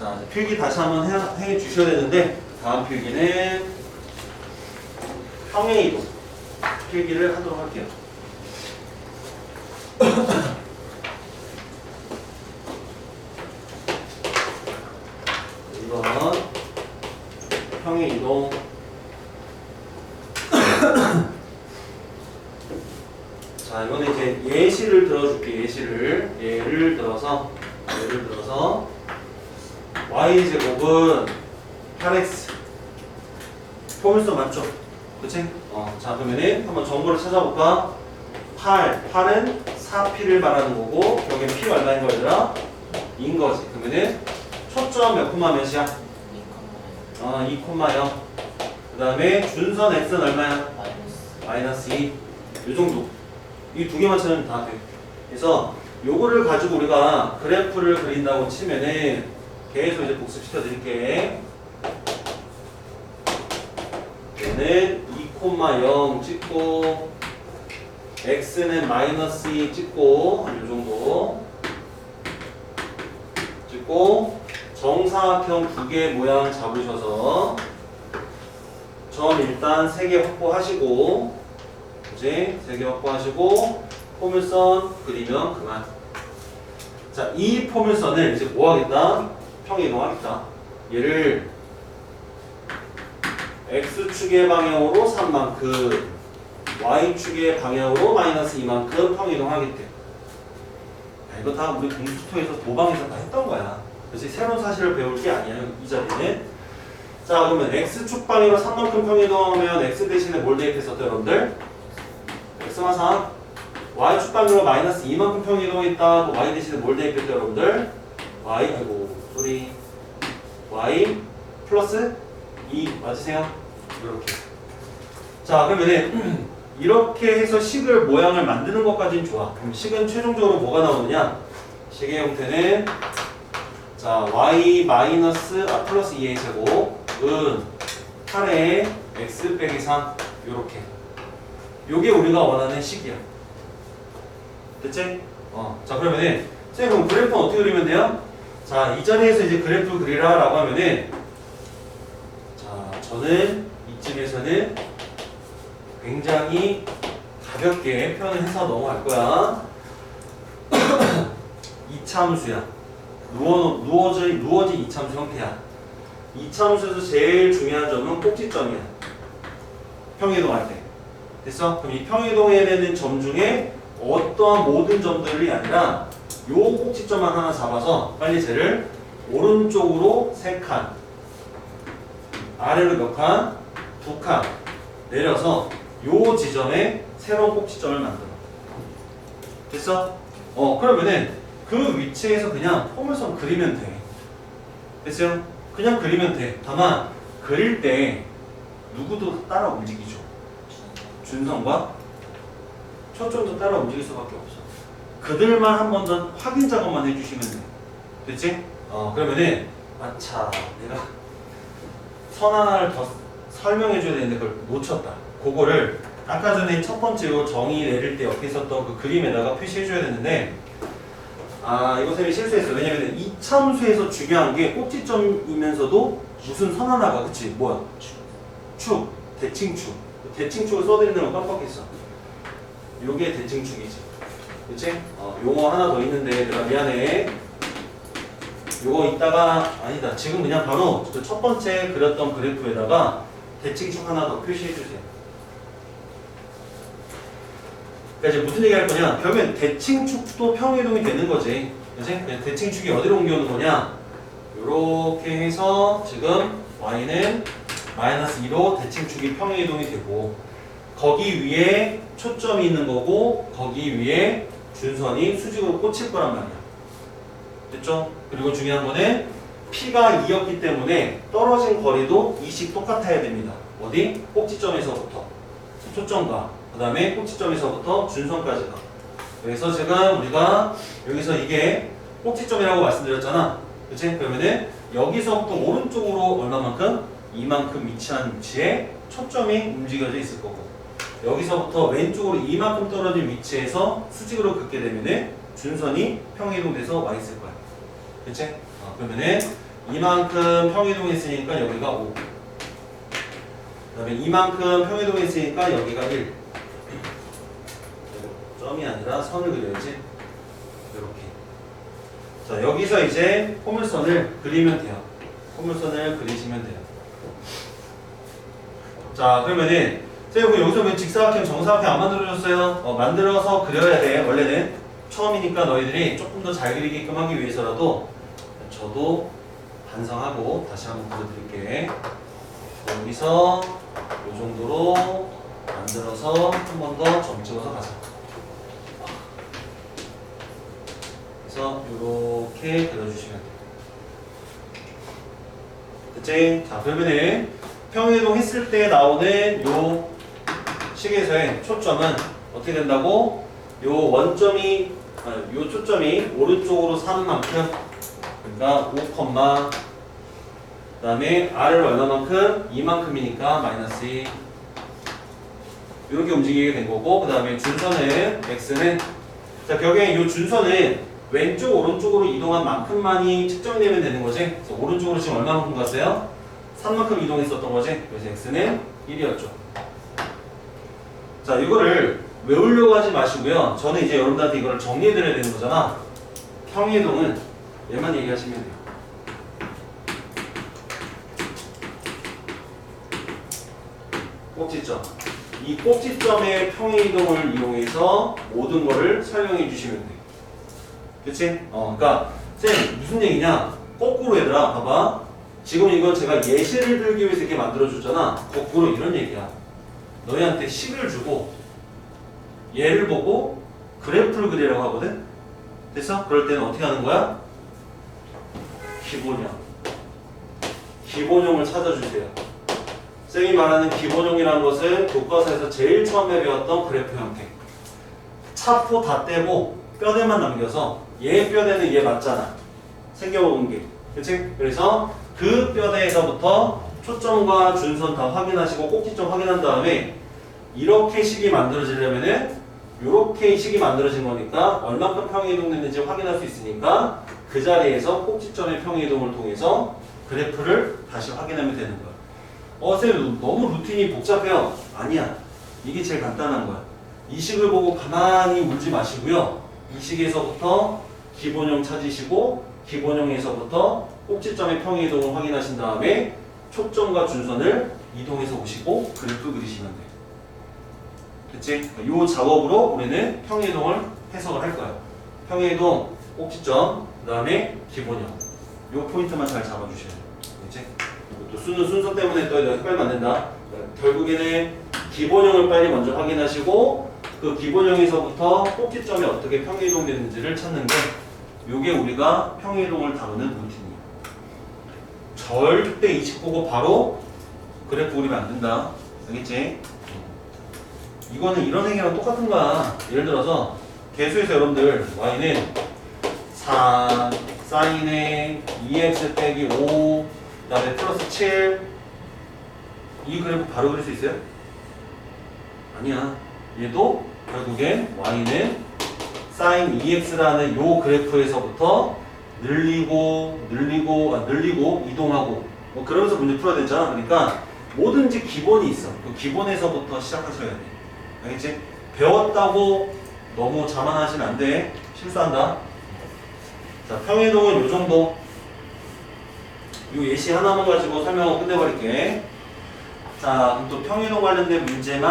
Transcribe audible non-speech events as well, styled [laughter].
자, 필기 다시 한번 해, 해 주셔야 되는데 다음 필기는 평행 이동 필기를 하도록 할게요. 이번 평행 이동 자 이거는 이제 예시를 들어줄게 예시를 예를 들어서 y 제곱은 8x 포물선 맞죠? 그치? 어, 자 그러면은 한번 정보를 찾아볼까? 8, 8은 4p를 말하는 거고 여기 p 얼마인 거 얘들아? 인 거지 그러면은 초점 몇 콤마 몇이야? 어, 2,0그 다음에 준선 x는 얼마야? 마이너스 2. 이 정도. 이 두 개만 찾으면 다 돼. 그래서 요거를 가지고 우리가 그래프를 그린다고 치면은 계속 이제 복습시켜 드릴게. 얘는 2,0 찍고 x는 마이너스 2 찍고 한요 정도 찍고 정사각형 두 개 모양 잡으셔서 점 일단 세 개 확보하시고 이제 세 개 확보하시고 포물선 그리면 그만. 자, 이 포물선을 이제 뭐 하겠다? 평이동하겠다. 얘를 x축의 방향으로 3만큼 y축의 방향으로 마이너스 2만큼 평 이동하겠대. 야, 이거 다 우리 공수토에서 도방에서 다 했던 거야. 그래서 새로운 사실을 배울 게 아니야 이 자리는. 자 그러면 x축 방향으로 3만큼 평 이동하면 x 대신에 뭘 대입했었죠 여러분들? 3 y축 방향으로 마이너스 2만큼 평 이동했다 또 y 대신에 뭘 대입했죠 여러분들? Y 아이고 소리 y 플러스 2 맞으세요? 이렇게 자 그러면은 [clears throat] 이렇게 해서 식을 모양을 만드는 것까지는 좋아 그럼 식은 최종적으로 뭐가 나오느냐 식의 형태는 자 y 마이너스 아 플러스 2의 제곱은 8의 x 빼기 3 요렇게 요게 우리가 원하는 식이야 됐지? 어, 자 그러면은 선생님 그럼 그래프는 어떻게 그리면 돼요? 자 이 자리에서 이제 그래프 그리라 라고 하면은 자 저는 이쯤에서는 굉장히 가볍게 표현을 해서 넘어갈 거야 [clears throat] 이참수야 누워, 누워져, 누워진 이참수 형태야. 이참수에서 제일 중요한 점은 꼭지점이야. 평이동할 때. 됐어? 그럼 이 평이동해야 되는 점 중에 어떠한 모든 점들이 아니라 요 꼭지점만 하나 잡아서 빨리 쟤를 오른쪽으로 3칸, 아래로 몇 칸? 두 칸 내려서 요 지점에 새로운 꼭지점을 만들어. 됐어? 어, 그러면은 그 위치에서 그냥 포물선 그리면 돼. 됐어요? 그냥 그리면 돼. 다만 그릴 때 누구도 따라 움직이죠. 준성과 초점도 따라 움직일 수밖에 없어. 그들만 한 번 더 확인 작업만 해주시면 돼. 됐지? 어 그러면은 아차 내가 선 하나를 더 설명해줘야 되는데 그걸 놓쳤다. 그거를 아까 전에 첫 번째로 정의 내릴 때 옆에 있었던 그 그림에다가 표시해줘야 되는데 아 이거 쌤이 실수했어 왜냐면 이참수에서 중요한 게 꼭지점이면서도 무슨 선 하나가 그치 뭐야 축 대칭축 대칭축을 써드리는 거 깜빡했어 요게 대칭축이지 그치 어 용어 하나 더 있는데 내가 미안해 요거 이따가 아니다 지금 그냥 바로 그첫 번째 그렸던 그래프에다가 대칭축 하나 더 표시해 주세요 그러니까 이제 무슨 얘기 할 거냐? 결국엔 대칭축도 평이동이 되는 거지. 그치? 대칭축이 어디로 옮겨오는 거냐? 요렇게 해서 지금 y는 마이너스 2로 대칭축이 평이동이 되고 거기 위에 초점이 있는 거고 거기 위에 준선이 수직으로 꽂힐 거란 말이야. 됐죠? 그리고 중요한 거는 P가 2였기 때문에 떨어진 거리도 2씩 똑같아야 됩니다. 어디? 꼭지점에서부터 초점과 그 다음에 꼭지점에서부터 준선까지가 그래서 제가 우리가 여기서 이게 꼭지점이라고 말씀드렸잖아 그치? 그러면은 여기서부터 오른쪽으로 얼마만큼? 이만큼 위치한 위치에 초점이 움직여져 있을 거고 여기서부터 왼쪽으로 이만큼 떨어진 위치에서 수직으로 긋게 되면은 준선이 평이동돼서 와 있을 거야 그치? 어, 그러면은 이만큼 평이동했으니까 여기가 5. 그 다음에 이만큼 평이동했으니까 여기가 1. 점이 아니라 선을 그려야지. 이렇게. 자 여기서 이제 포물선을 그리면 돼요. 포물선을 그리시면 돼요. 자 그러면은 선생님 여기서 왜 직사각형 정사각형 안 만들어줬어요? 어, 만들어서 그려야 돼 원래는 처음이니까 너희들이 조금 더 잘 그리게끔 하기 위해서라도 저도 반성하고 다시 한번 보여드릴게 여기서 이 정도로 만들어서 한 번 더 점 찍어서 가자 그래서 이렇게 그려주시면 돼요 됐지? 자 그러면은 평행이동 했을 때 나오는 요 식에서의 초점은 어떻게 된다고? 요 원점이 아, 요 초점이 오른쪽으로 사는 만큼 그러니까 5, 그다음에 r을 얼마만큼? 이만큼이니까 마이너스 2 이렇게 움직이게 된 거고 그다음에 준선은 x는 자 결국에 이 준선은 왼쪽 오른쪽으로 이동한 만큼만이 측정되면 되는 거지. 그래서 오른쪽으로 지금 얼마만큼 갔어요? 3만큼 이동했었던 거지. 그래서 x는 1이었죠. 자, 이거를 외우려고 하지 마시고요. 저는 이제 여러분들한테 이걸 정리해드려야 되는 거잖아. 평이동은 얘만 얘기하시면 돼요. 꼭지점. 이 꼭지점의 평이동을 이용해서 모든 거를 설명해 주시면 돼요. 그치? 어, 그니까, 쌤, 무슨 얘기냐? 거꾸로 얘들아, 봐봐. 지금 이건 제가 예시를 들기 위해서 이렇게 만들어줬잖아. 거꾸로 이런 얘기야. 너희한테 식을 주고, 얘를 보고, 그래프를 그리라고 하거든? 됐어? 그럴 때는 어떻게 하는 거야? 기본형. 기본형을 찾아주세요. 쌤이 말하는 기본형이라는 것은 교과서에서 제일 처음에 배웠던 그래프 형태. 차포 다 떼고 뼈대만 남겨서 얘 뼈대는 얘 맞잖아. 생겨먹은 게. 그치? 그래서 그 뼈대에서부터 초점과 준선 다 확인하시고 꼭지점 확인한 다음에 이렇게 식이 만들어지려면은 이렇게 식이 만들어진 거니까 얼마큼 평이동됐는지 확인할 수 있으니까 그 자리에서 꼭지점의 평이동을 통해서 그래프를 다시 확인하면 되는 거야. 어, 쌤, 너무 루틴이 복잡해요. 아니야. 이게 제일 간단한 거야. 이 식을 보고 가만히 울지 마시고요. 이 식에서부터 기본형 찾으시고, 기본형에서부터 꼭지점의 평이동을 확인하신 다음에 초점과 준선을 이동해서 오시고 그래프 그리시면 돼요. 그치? 이 작업으로 우리는 평이동을 해석을 할 거예요. 평이동, 꼭지점, 그 다음에 기본형. 이 포인트만 잘 잡아주셔야 돼요. 그치? 또 순, 순서 때문에 또 헷갈리면 안 된다. 결국에는 기본형을 빨리 먼저 확인하시고 그 기본형에서부터 꼭지점이 어떻게 평이동되는지를 찾는 게 이게 우리가 평이동을 다루는 루틴이에요. 절대 이식 보고 바로 그래프 그리면 안 된다. 알겠지? 이거는 이런 행위랑 똑같은 거야. 예를 들어서 개수에서 여러분들 y는 4 사인의 2x 빼기 5 그다음에 플러스 7 이 그래프 바로 그릴 수 있어요? 아니야. 얘도 결국엔 y는 sin 2x라는 요 그래프에서부터 늘리고 늘리고 아, 늘리고 이동하고 뭐 그러면서 문제 풀어야 되잖아. 그러니까 뭐든지 기본이 있어. 그 기본에서부터 시작하셔야 돼. 알겠지? 배웠다고 너무 자만하시면 안 돼. 실수한다. 자, 평해동은 요 정도. 요 예시 하나만 가지고 설명을 끝내버릴게. 자, 그럼 또 평해동 관련된 문제만